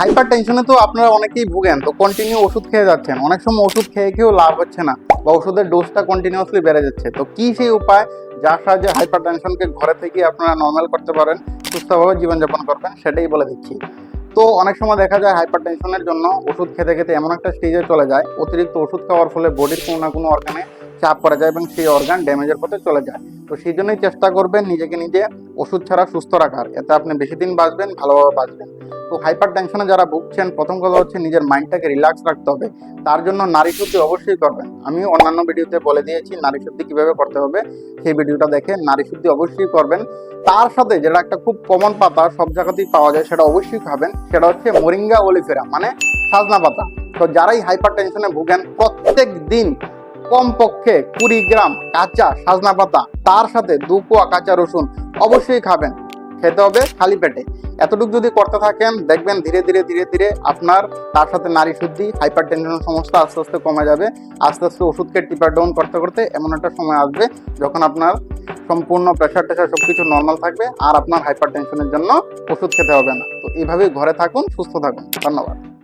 Hyper টেনশনে তো আপনারা অনেকেই ভুগেন, তো কন্টিনিউ ওষুধ খেয়ে যাচ্ছেন। অনেক সময় ওষুধ খেয়ে খেয়েও লাভ হচ্ছে না বা ওষুধের ডোজটা কন্টিনিউয়াসলি বেড়ে যাচ্ছে। তো কি সেই উপায় যার সাহায্যে হাইপার টেনশনকে ঘরে থেকে আপনারা নর্মাল করতে পারেন, সুস্থভাবে জীবনযাপন করবেন, সেটাই বলে দিচ্ছি। তো অনেক সময় দেখা যায় হাইপার টেনশনের জন্য ওষুধ খেতে খেতে এমন একটা স্টেজে চলে যায়, অতিরিক্ত ওষুধ খাওয়ার ফলে বডির কোনো না কোনো অর্গানে চাপ পড়ে যায় এবং সেই অর্গান ড্যামেজের পথে চলে যায়। তো সেই জন্যই চেষ্টা করবেন নিজেকে নিজে ওষুধ ছাড়া সুস্থ রাখার। এতে আপনি বেশি দিন বাঁচবেন, ভালোভাবে বাঁচবেন। তো হাইপার টেনশনে যারা ভুগছেন, প্রথম কথা হচ্ছে নিজের মাইন্ডটাকে রিল্যাক্স রাখতে হবে। তার জন্য নারী শুদ্ধি অবশ্যই করবেন। আমি অন্যান্য ভিডিওতে বলে দিয়েছি নারী শুদ্ধি কীভাবে করতে হবে। সেই ভিডিওটা দেখে নারী শুদ্ধি অবশ্যই করবেন। তার সাথে যেটা একটা খুব কমন পাতা, সব জায়গাতেই পাওয়া যায়, সেটা অবশ্যই খাবেন। সেটা হচ্ছে মরিঙ্গা ওলিফেরা মানে সাজনা পাতা। তো যারাই হাইপার টেনশনে ভুগেন, প্রত্যেক দিন কমপক্ষে কুড়ি গ্রাম কাঁচা সাজনা পাতা, তার সাথে দু কোয়া কাঁচা রসুন অবশ্যই খাবেন। খেতে হবে খালি পেটে। এতটুকু যদি করতে থাকেন, দেখবেন ধীরে ধীরে ধীরে ধীরে আপনার তার সাথে নারী শুদ্ধি হাইপার টেনশন সমস্যা আস্তে আস্তে কমে যাবে। আস্তে আস্তে ওষুধকে টিপার ডাউন করতে করতে এমন একটা সময় আসবে যখন আপনার সম্পূর্ণ প্রেশার টেশার সব কিছু নর্মাল থাকবে আর আপনার হাইপার টেনশনের জন্য ওষুধ খেতে হবে না। তো এইভাবেই ঘরে থাকুন, সুস্থ থাকুন। ধন্যবাদ।